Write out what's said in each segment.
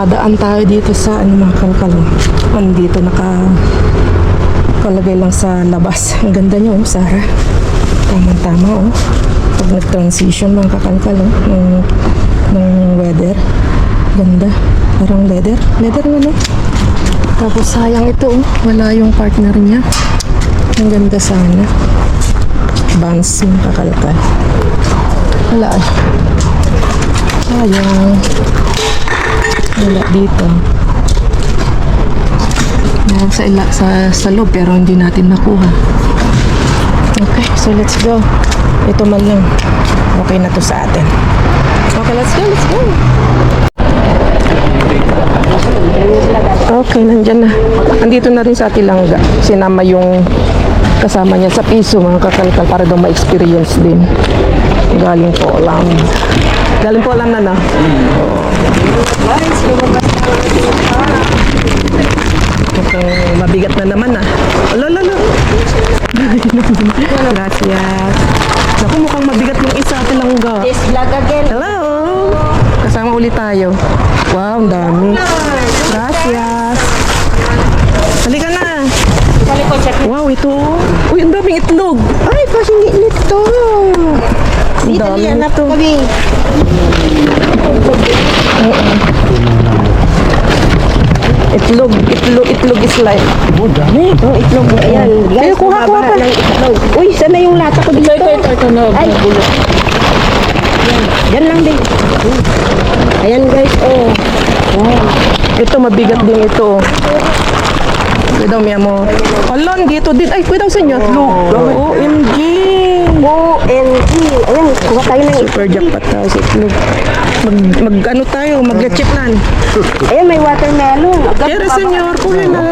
Padaan tayo dito sa ano mga kalkal. Andito naka kalagay lang sa labas. Ang ganda niyo, oh, Sarah. Tama-tama, oh. Pag nag-transition mga kakalkal, oh, ng, ng weather. Ganda. Parang leather. Leather nga, no? Tapos sayang ito, oh. Wala yung partner niya. Ang ganda sana. Vans yung kakalkal. Wala. Sayang. Wala dito. Meron sa, ila, sa, sa loob pero hindi natin nakuha. Okay, so let's go. Ito man lang. Okay na to sa atin. Okay, let's go, let's go. Okay, nandyan na. Andito na rin sa Atilangga. Sinama yung kasama niya sa piso, mga kakalkal, para daw ma-experience din. Galing po lang. Galing po lang na na. Mukhang mabigat na naman ah. Alo, alo, alo. Gracias. Naku, mukhang mabigat yung isa, Atilangga. This vlog again. Hello! Kasama ulit tayo. Wow, ang dami. Gracias. Halika na. Wow, ito. Uy, ang daming itlog. Ay, pahingi nito. Ang dami nito. kami. Itlog, itlog, itlog is life. Oh, itlog mo. Ayan. Kaya Guys, kuha, kuha bumaba pa. ng itlog. Uy, sana yung lata ko dito. Ito, ito, ito, ito. Ay. Yan. Yan lang din. Ayan guys, oh. Ito, mabigat din ito. Pwede daw, mi amor. Alon, dito din. Ay, pwede daw sa inyo. Itlog. OMG. OMG. Ayan, kuha tayo ng Super jackpot tayo sa itlog. Mag, mag ano tayo, mag-chiplan. Ayan, may watermelon. Agad bumaba. senyor, kuya na.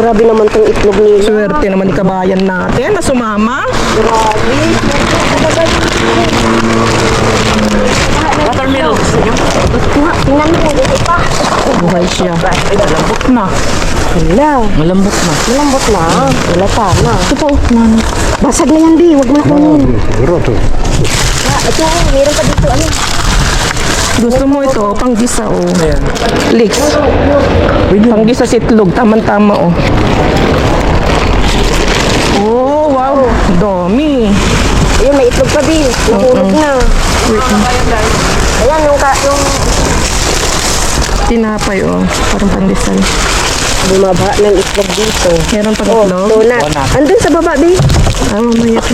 Grabe naman tong itlog nila. Swerte naman ni kabayan natin na sumama. Grabe. Watermelon. Kuha, tingnan mo pa. Buhay siya. Malambot na. Wala. Malambot na. Malambot na. Wala pa na. Ito po, man. Basag na yan, di. Huwag mo na kunin. Ah, ito, meron pa dito. Ano? Gusto mo ito, panggisa o. Oh. Leeks. Panggisa sa itlog, tamang-tama o. Oh. oh, wow. Dami. Ayun, may itlog pa, Bill. Nahulog na. Ayan, yung, ka, yung Tinapay o. Oh. Parang pandesal. bumaba ng itlog dito. Meron pang Oh, itlog. donut. Andun sa baba, Bill. Ah, mamaya ko.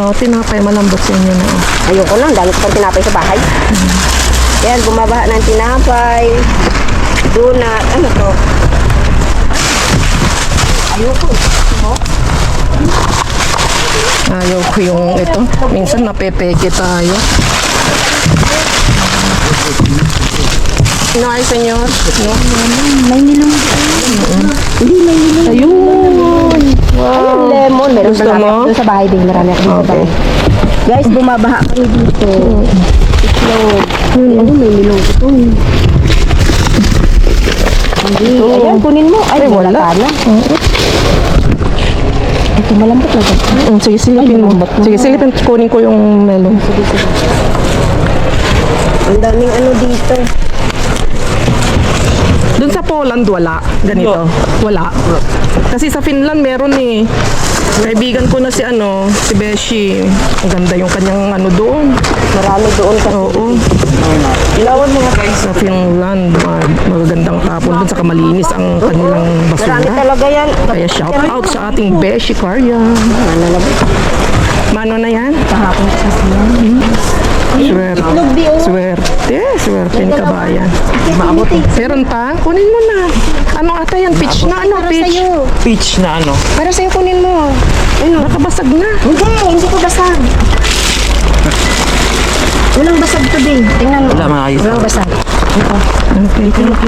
Oh, tinapay, malambot sa inyo na. Oh. Ayoko na, ang dami ko pang tinapay sa bahay. Yan, bumaba ng tinapay. Donut. Ano to? Ayoko. Ayaw ko yung ito. Minsan napepeke tayo. No, ay, senyor. No. May nilong. Hindi, may nilong. Ayun. Ayun, lemon. Meron Gusto mo? doon sa bahay din. Marami ako sa bahay. Guys, bumabaha kami dito. Itlog. Ayun, may nilong ito. Hindi. Ayan, kunin mo. Ay, Ay, wala na. Ito, malambot na ganito. Mm, sige, silipin mo. Sige, silipin. Kunin ko yung melon. Ang daming ano dito. Doon sa Poland, wala. Ganito. Wala. Kasi sa Finland, meron eh. Kaibigan ko na si ano, si Beshi. Ang ganda yung kanyang ano doon. Marami doon kasi. Oo. Ilawan mo nga guys. Sa Finland, mag magagandang tapon doon. Saka malinis ang kanilang Marami basura. talaga yan. Kaya shout out sa ating Beshi Karya. Ano na ba? Mano na yan? Kahapon kasi yan. Swerte. Itlog di oh. Swerte. Swerte ni kabayan. Maabot eh. Meron pa? Kunin mo na. Ano ata yan? Peach na ano? Para Peach? sa'yo. Peach na ano? Para sa'yo kunin mo. Ano? Nakabasag na. Hindi, hindi ko basag. Walang basag to din. Tingnan mo. Wala, maayos. Walang basag.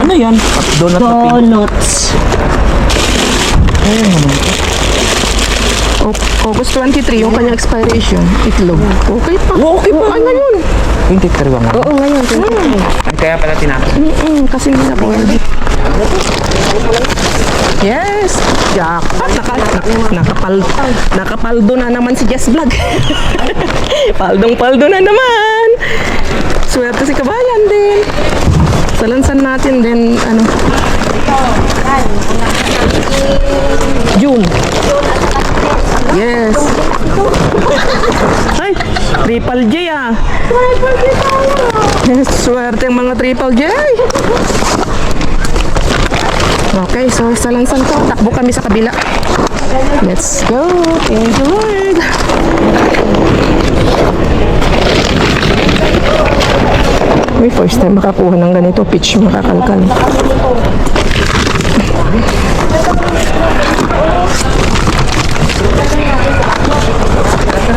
Ano yan? Donut na pink. Donuts. O- August 23, yung kanyang expiration. Itlog. Okay pa. Okay pa. Ay, ngayon. 23 ba nga? Oo, ngayon. Ay, Kaya pala tinapos. Mm-mm, kasi hindi na pwede. Yes! Jackpot! Naka, nakapal, nakapaldo na naman si Jess Vlog. Paldong-paldo na naman! Swerte si kabayan din. Sa lansan natin din, ano, June. Yes. Ay, triple J ah. Yes, swerte ang mga triple J. Okay, so sa lansan ko, takbo kami sa kabila. Let's go. Thank you, Lord. Uy, first time makakuha ng ganito. Pitch makakalkal.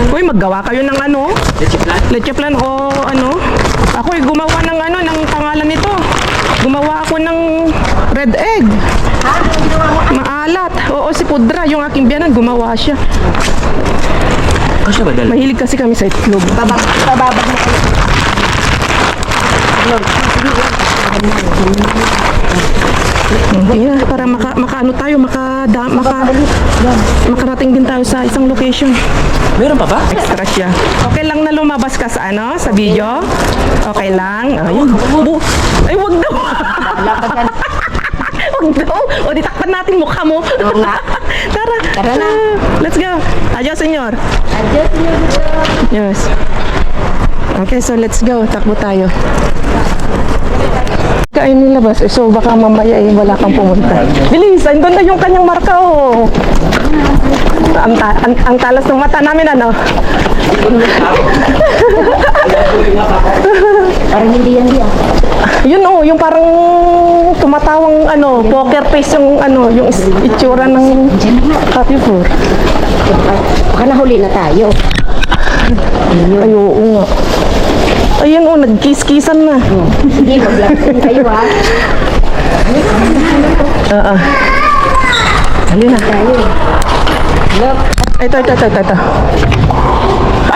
Uy, maggawa kayo ng ano? Leche plan o ano? Ako ay gumawa ng ano, ng pangalan nito. Gumawa ako ng red egg. Maalat. Oo, si Pudra, yung aking biyanan, gumawa siya. Kasi ba dala? Mahilig kasi kami sa itlog. Babag, bababag mo kayo. Hindi na, para maka, makaano tayo, maka, da, maka, makarating din tayo sa isang location. Meron pa ba? Extra siya. Okay lang na lumabas ka sa ano, sa video? Okay lang? Ayun. Bu ay, wag daw. Wag daw. O, di takpan natin mukha mo. Oo nga. Tara. Tara na. Let's go. Adios, senyor. Adios, Yes. Okay, so let's go. Takbo tayo. Kain nilabas. Eh, so baka mamaya eh, wala kang pumunta. Bilis! Andun na yung kanyang marka, oh. Ang, ta- ang, ang talas ng mata namin, ano? Parang hindi yan di ah. Yun, oh, yung parang tumatawang, ano, poker face yung, ano, yung is- itsura ng Happy Four. Baka nahuli na tayo. Ay, oo nga. Ayun, oh, nagkis-kisan na. Sige, mag-vlog din kayo ha. Oo. Halina na. Look. Ito, ito, ito, ito, ito.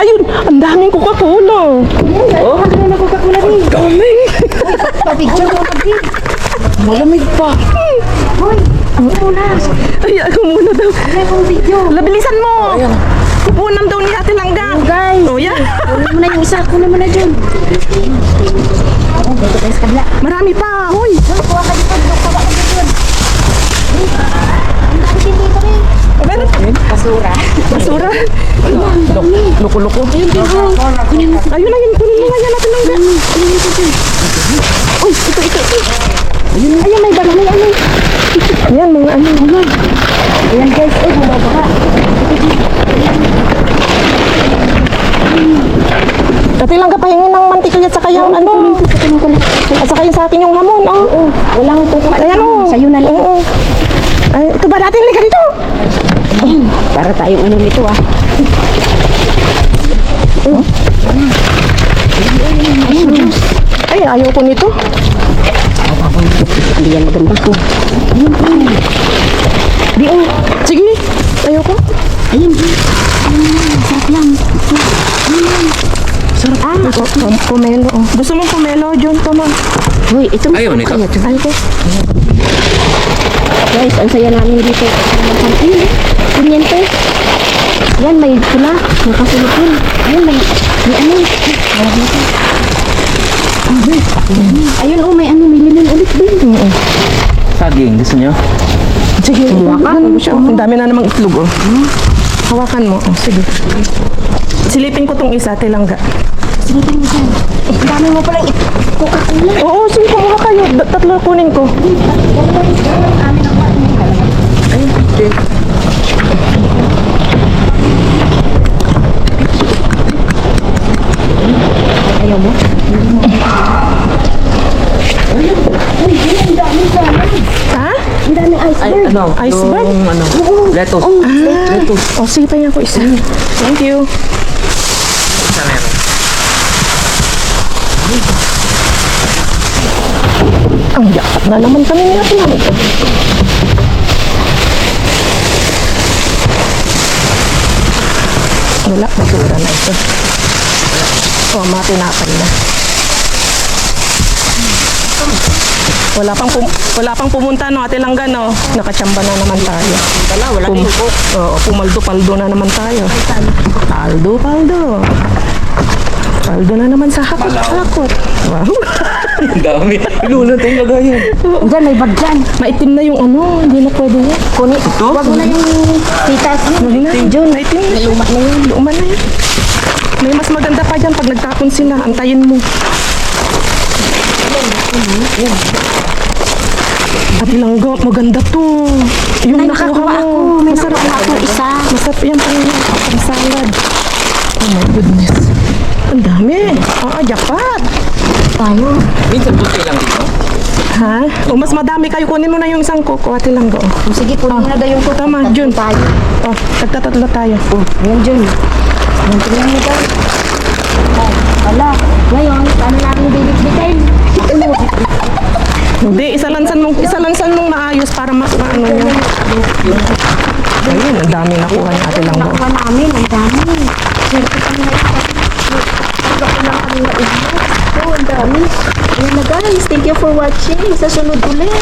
Ayun, ang daming Coca-Cola. Oh, ano na Coca-Cola rin? Daming. Pa-picture mo mag Malamig pa. Hoy, ako muna. Ay, ako muna daw. Yung video? Labilisan mo. Kupunan daw ni Ate Langga. Guys, Oh, yan. kunin mo na yung isa. Kunin mo na dyan. Oh, dito tayo sa kabila. Marami pa. Hoy. Kuha ka dito. Dito ka dito. Ang dami dito rin. Meron. Basura. Basura. Loko-loko. Ayun, Ayun na yun. Kunin mo nga yan, Ate Langga. Uy, ito, ito, ito. Ayun, may baga, may ano. Yan, mga ano. Ano? Ayan guys, eh, bumabaka. Ate Langga, pahingin ng mantika at saka yung ano. At saka yung sa akin yung hamon. Oh. Oo, walang kukuha. Ayan o. Sa'yo na lang. Oo. Ay, ito ba natin? Lika dito. Para tayong ano nito ah. Ay, ayaw ko nito. Hindi yan maganda ko. Di oh. Sige. Ayaw ko. Ayun, ayun. Sarap lang. Sarap. Ah, oh, oh, pomelo. Oh. Gusto mong pomelo, John? Tama. Hoy, ito mas Ayaw nito. kaya to. Ayaw ko. Guys, ang saya namin dito. Ayun, kunyente. Yan, may pula. May kasulot yun. Ayun, may, may ano. Tawag nito. Ayun, oh, may ano, may limon ulit din. Saging, gusto nyo? Sige, hawakan mo siya. Ang dami na namang itlog, oh. Hawakan mo. Oh, sige. Silipin ko tong isa, tilangga. Sige, tingin mo dyan. Ang dami mo palang Coca-Cola. Oo, sige, kumuha kayo. Da- Tatlo kunin ko. Ayaw mo? Ha? Ang daming iceberg. Ano? Iceberg? Yung ano? Lettuce. Ah. Oh, sige, pahinga ko isa. Thank you. Isa meron. Ang yakap na naman kami ni Ate Langga. Wala, basura na ito. Oh, matinapay na. Wala pang pum- wala pang pumunta no, Ate Langga no. Nakachamba na naman tayo. Wala, wala Pum-. Oo, pumaldo-paldo na naman tayo. Paldo, paldo. Paldo na naman sa hakot-hakot. Wow. Ang dami. Lulot ang lagayan. Diyan, may bag dyan. Maitim na yung ano, hindi na pwede yan. Kunin. Ito? Huwag mo na yung titas. Huwag na. Diyon, maitim na. Luma na yun. Luma na yan. May mas maganda pa dyan pag nagtapon sila. Antayin mo. Ate Langga, maganda to. Yung Ay, nakuha nakakuha mo. ako. May Masarap nakuha ako isa. Masarap yan pang, pang salad. Oh my goodness. Ang dami. Ah, jackpot. Tayo. Minsan buti lang dito. Ha? O mas madami kayo. Kunin mo na yung isang kuko, Ate Langga. Oh, Sige, kunin mo na daw yung kuko. Tama, Jun. tayo. oh tagtatatlo tayo. Oh, yan Jun. Yan, tingnan mo daw. Ay, wala. Ngayon, paano natin bibit-bitin? Hindi, isalansan mong, isalansan mong maayos para mas maano niya. Ayun, ang dami nakuha ni Ate Langga. Nakuha namin, ang dami. Swerte kami na ito. Ko lang kami na ubos. Oh, ang dami. Ayan na guys, thank you for watching. Sa sunod ulit.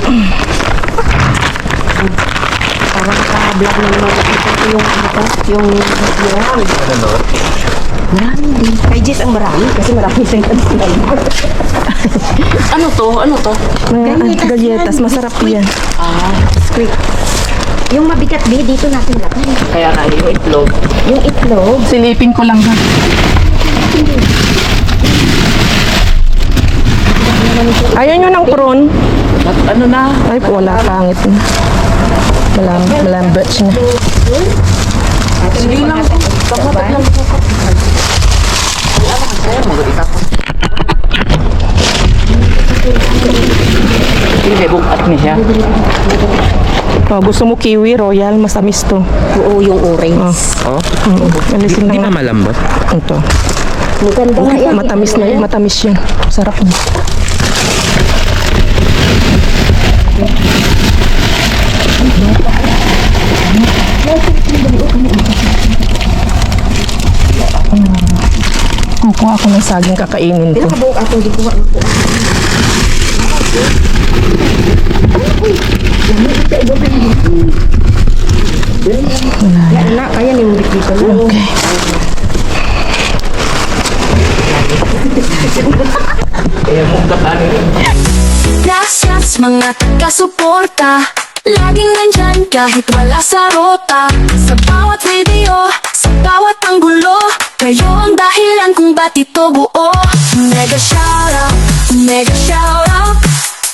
Parang naka-vlog na naman ito yung ano ko, yung yung Ano? Marami din. Kay Jess ang marami kasi marami siyang kansinan. Ano to? Ano to? Mga Galletas galletas, masarap yan. ah, squid. Yung mabigat di, dito natin lagay. Kaya nga yung itlog. Yung itlog, Silipin ko lang ha. Ayaw nyo ng prawn? At ano na? Ay, wala, pangit na. Malam, malambot na. Sige lang. Kapatak lang. Hindi, bukat niya siya. Oh, gusto mo kiwi, royal, masamis to. oo yung orange. Oh? Mm, alisin Di ba malambot? Ito. Maganda nga yan. Matamis na, matamis yan. Sarap na. Kukuha ako ng saging kakainin ko. Pinakabuok ako, hindi ko ano po. Yan na, kaya ni Mudik dito na. Okay. Kaya ano yun. Gracias mga taga-suporta Laging nandyan kahit wala sa rota. Sa bawat video, sa bawat anggulo Kayo ang dahilan kung ba't ito buo. Mega shoutout, mega shoutout.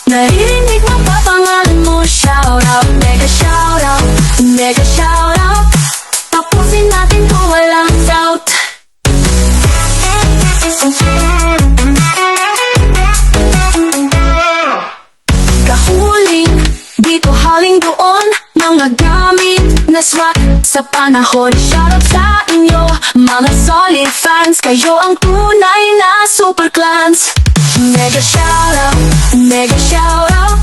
Naririnig mo pa pangalan mo Shoutout, mega shoutout, mega shoutout. Tapusin natin kung walang doubt. Kahuling, Mga gamit na swak sa panahon. Shoutout sa inyo, mga solid fans. Kayo ang tunay na super clans. Mega shoutout, mega shoutout.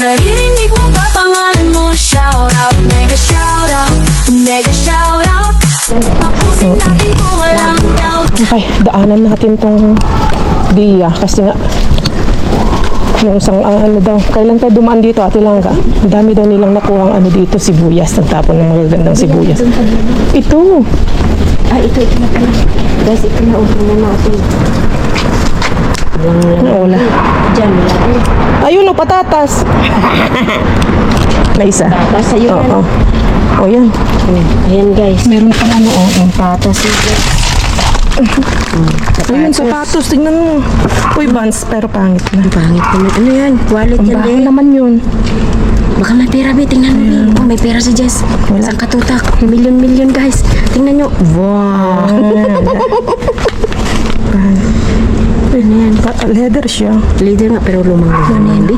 Naririnig mo ba pangalan mo? Shoutout, mega shoutout, mega shoutout. Tapusin natin kung walang doubt. Okay, daanan natin tong Dia kasi nga yung isang ah, ano daw, kailan tayo dumaan dito ate Langga? Ang dami daw nilang nakuha ano dito, sibuyas, nagtapon ng mga gandang sibuyas. Ito, Ah, ito, ito na pala. Guys, ito na, upo na natin. wala. Diyan, wala eh. Ayun o, patatas. May isa. Tapos sa'yo Oo. yan. O yan. Ayan guys. Meron pang ano, oh, oh. Patas ito. Ayun, sapatos, tingnan mo. Uy, Vans, pero pangit na. Pangit naman. Ano yan? Wallet Ang yan baho din. naman yun. Baka may pera, be. Tingnan mo, be. Oh, may pera si Jess. Wala. Isang katutak. Milyon-milyon, guys. Tingnan nyo. Wow. Ano yan? Pa- leather siya. Leader nga, pero lumang lumang na yan, be.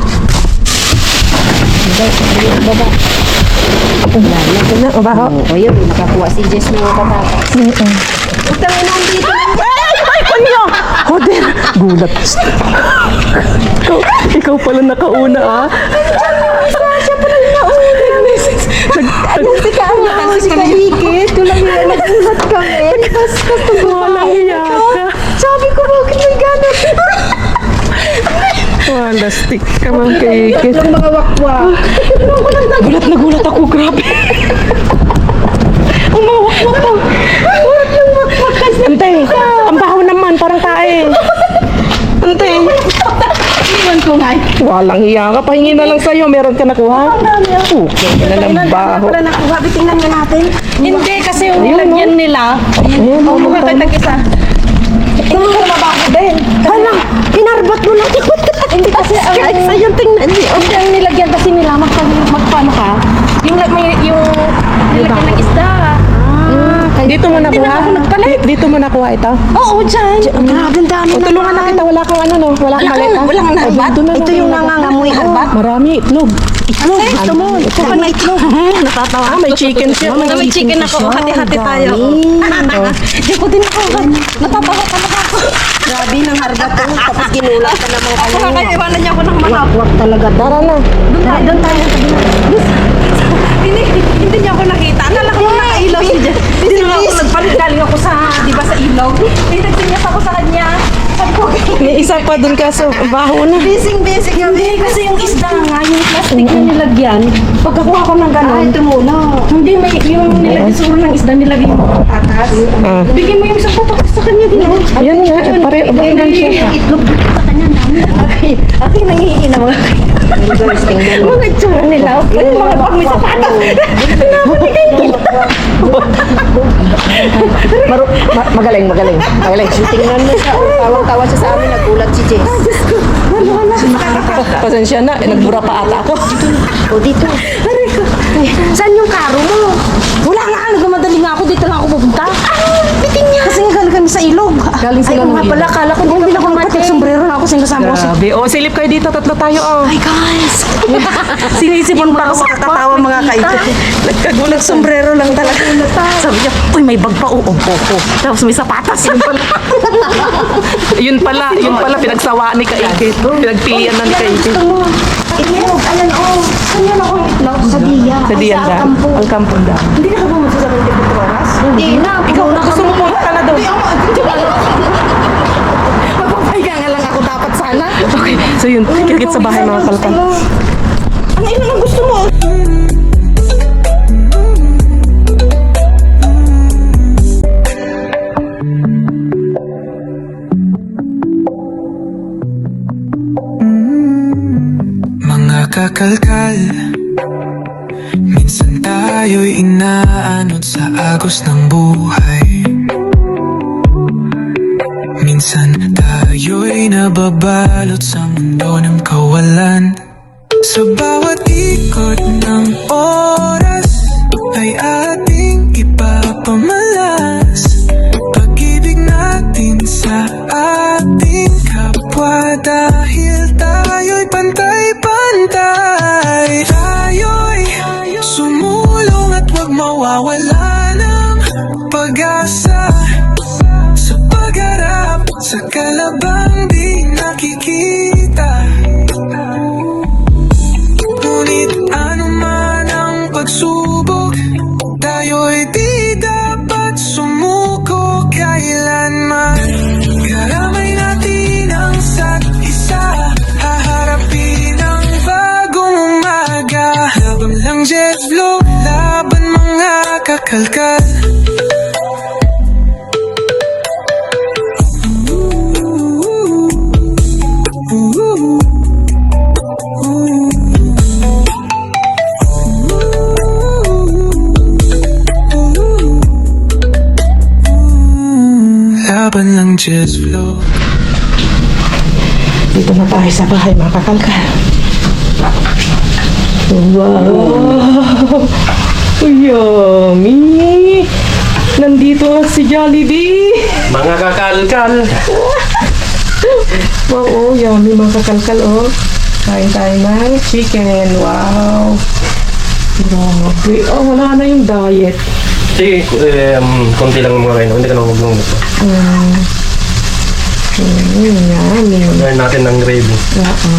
Ayun, baba. Wala na. Ang baho. Oh, ayun. Nakakuha si Jess ng katatak. Mm-mm. Utang na nandito. Ay, kanyo! Hoder! Gulat. ikaw, ikaw pala nakauna, ah. Siya pala yung nauna. Ano si Kanya? Si Kalikit. Tulang yun. Nagulat kami. Walang hiya ka. Sabi ko, bakit may ganap? Wala, stick ka man kay Kit. Yung mga wakwak. Gulat na gulat ako, grabe. Umawak mo pa. Gulat yung wakwak. Antay, ang baho naman, parang tae. ante. Ante. Iwan ko nga. Walang hiya ka. Pahingi na lang sa'yo. Meron ka nakuha? Okay na ng baho. Wala nakuha. Bitingnan nga natin. Hindi kasi yung nilagyan nila. Ayun, oh, mukha tayo tag-isa. Ito mo mabago din. Hala, pinarbat mo lang. Hindi kasi ang... Ay, sa'yo tingnan niyo. Hindi ang nilagyan kasi nila magpag magpaano ka. Yung may yung nilagyan ng isda. Dito mo nakuha? Di- Dito mo nakuha ito? Oo, dyan. Grabe, ang dami O, tulungan na kita. Wala kang ano, no? Wala kang maleta. wala kang harbat. na Ito yung kayo. nangangamoy harbat. Marami itlog. Itlog, gusto mo. Kuha na itlog. Natatawa. Ah, may chicken siya. May, chicken ako. Hati-hati tayo. Hindi ko din ako. Natatawa talaga ako. Grabe ng harbat to. Tapos ginulat ka naman kayo. Ako kaya iwanan niya ako ng manok. Wak talaga. Tara na. Doon tayo, doon tayo. Hindi, hindi niya ako nakita. Akala ko nakailaw si Jen. Hindi na ako nagpalit. Galing ako sa, di ba, sa ilog. Eh, nagsinyas ako sa kanya. Sabi ko, May isa pa dun kaso. Baho na. Bising, bising kami. Kasi yung isda nga, yung plastic na nilagyan, pagkakuha ko ng gano'n. Ay, tumulo. Hindi, may yung nilagyan siguro ng isda, nilagyan mo patas. Ah. Bigyan mo yung isang patas sa kanya din. Ayan nga. Pare, abang lang siya. Itlog sa kanya dami. Aki, aki nangihi na mga mga itsura nila. Ay, mga bag may sapatos. Maru, ma- magaling, magaling. Magaling. Tingnan mo siya. Tawang-tawa siya sa amin. Nagulat si Jess. Pasensya na. eh, Nagbura pa ata ako. O, dito. Aray ko. Saan yung karo mo? Wala nga. Nagmamadali nga ako. Dito lang ako pupunta. Ah, bitin niya. Kasi nga galing kami sa ilog. Galing sila Ay, ng nga ilog. pala. Kala ko ako magpatik. Sombrero na ako sa kasama ko. si- Grabe. O, silip kayo dito. Tatlo tayo. Oh. Ay, guys. Sinisipon pa ako. Kakatawa mga kaibigan. Nagkagulat sombrero lang talaga. Sabi niya, uy, may bag pa. Oo, oo, oo. Tapos may sapatas. Yun pala. Yun pala. Pinagsawaan ni Kaikit. Pinagpilian ng Kaikit. Itlog, ayan, oh. Saan yan ako itlog? Sa Dia. Sa sa Kampo. Ang kampong da. Hindi na ka magsasabi ng 24 oras? Hindi na. Ikaw na gusto mo pumunta na doon. Magpapahinga nga lang ako dapat sana. Okay. So yun. Kikit sa bahay mga kalkal. Ano yun ang gusto mo? Mga kakalkal Minsan tayo'y inaanod sa agos ng buhay Lang just flow Dito na tayo sa bahay mga kakalkal. Wow! Yummy! Nandito nga si Jollibee! Mga kakalkal. Wow, oh, yummy mga kakalkal, oh. Kain tayo ng chicken. Wow! Grabe. Oh, wala na yung diet. Sige, um, konti lang mga kain. Hindi ka nang maglong nito. Mm, yummy. Gawin natin ng gravy. Oo.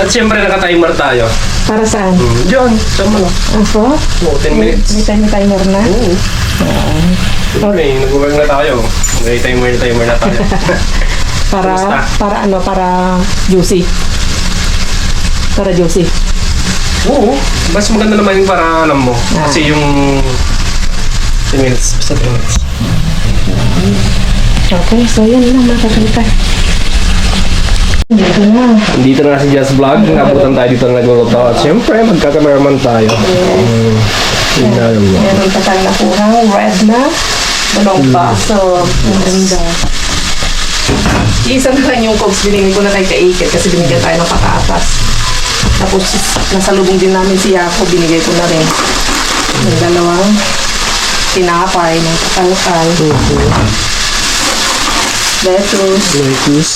At siyempre naka-timer tayo. Para saan? Hmm, Diyan, sama lang. Ako? Oo, 10 minutes. May time timer na? Oo. Siyempre, nag-work na tayo. May timer, timer na tayo. Para, Kamusta? para ano, para juicy. Para juicy. Oo. Mas maganda naman yung para alam mo. Kasi yung 10 minutes, basta 10 minutes. Okay, so yan lang mga kakalkal. Dito na. Dito na si Just Vlog. Nabutan tayo dito na nagluluto. At syempre, magkakameraman tayo. Tingnan mo. Meron pa tayong nakuhang red na dalawang baso. Ang ganda. Isa na lang yung cokes binigay ko na kay Kaikit kasi binigyan tayo ng pataatas. Tapos nasa lubong din namin si Yako, binigay ko na rin. Yung dalawang tinapay ng kakalkal. Lettuce. Lettuce.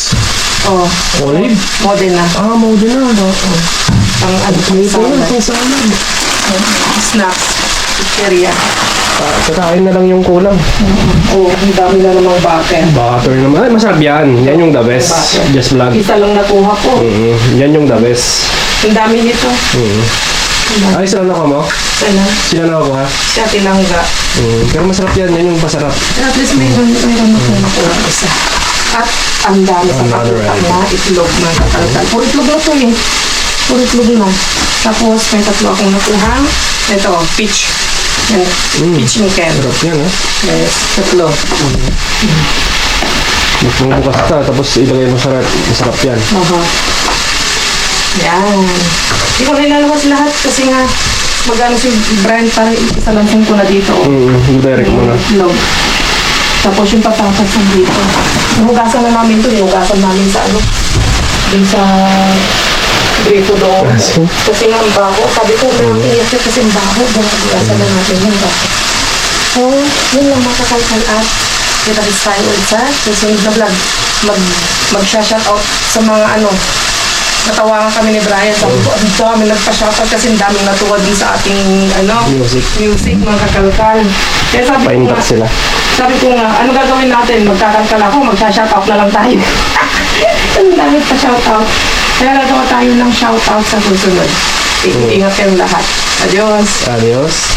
Oh, Olive. Modena. Ah, mode na. Pang ano pang Ito na, salad. pang salad. Snacks. Pizzeria. Ah, Kakain na lang yung kulang. Oh, ang dami na namang butter. Butter naman. Ay, masarap yan. Yan yung the best. Just Vlog. Isa lang nakuha ko. Mm, yan yung the best. Ang dami nito. Ay, sila na mo? Sana. Sila na ako ha? Siya tinangga. Mm, pero masarap yan. Yan yung pasarap. At least mayroon, mayroon ako nakuha isa. At ang dami sa item. na itlog mga kakalkal. Puro itlog na ito eh. Puro itlog na. Tapos may tatlo akong nakuha. Ito, peach. Yan. Peach and can. Sarap yan ha? Yes, tatlo. Magbubukas ka, tapos ilagay mo sa rep. Masarap yan. Aha. Yan. Hindi ko na ilalabas lahat kasi nga magano si Brian para isalansin ko na dito. Mm, direct mo na. Itlog. Tapos yung patatas nandito. Nahugasan na namin ito. Nahugasan namin sa ano. Dun sa grito doon. Kasi? Kasi nga ang baho. Sabi ko, may iyak kasi ang baho. Nahugasan na natin yung baho. So, yun lang mga kakalkal at kita tayo ulit sa susunod na vlog. Mag, mag-shout out sa mga ano, natawagan kami ni Brian. Sabi ko, ang dami nagpa-shoutout kasi ang daming natuwa din sa ating ano, Music. music mga kakalkal. Kaya sabi ko nga, sila. Sabi ko nga, ano gagawin natin? Magkakalkal ako, magsha-shoutout na lang tayo. ang dami pa shoutout. Kaya gagawa tayo ng shoutout sa susunod. I- Ingat kayong lahat. Adios! Adios.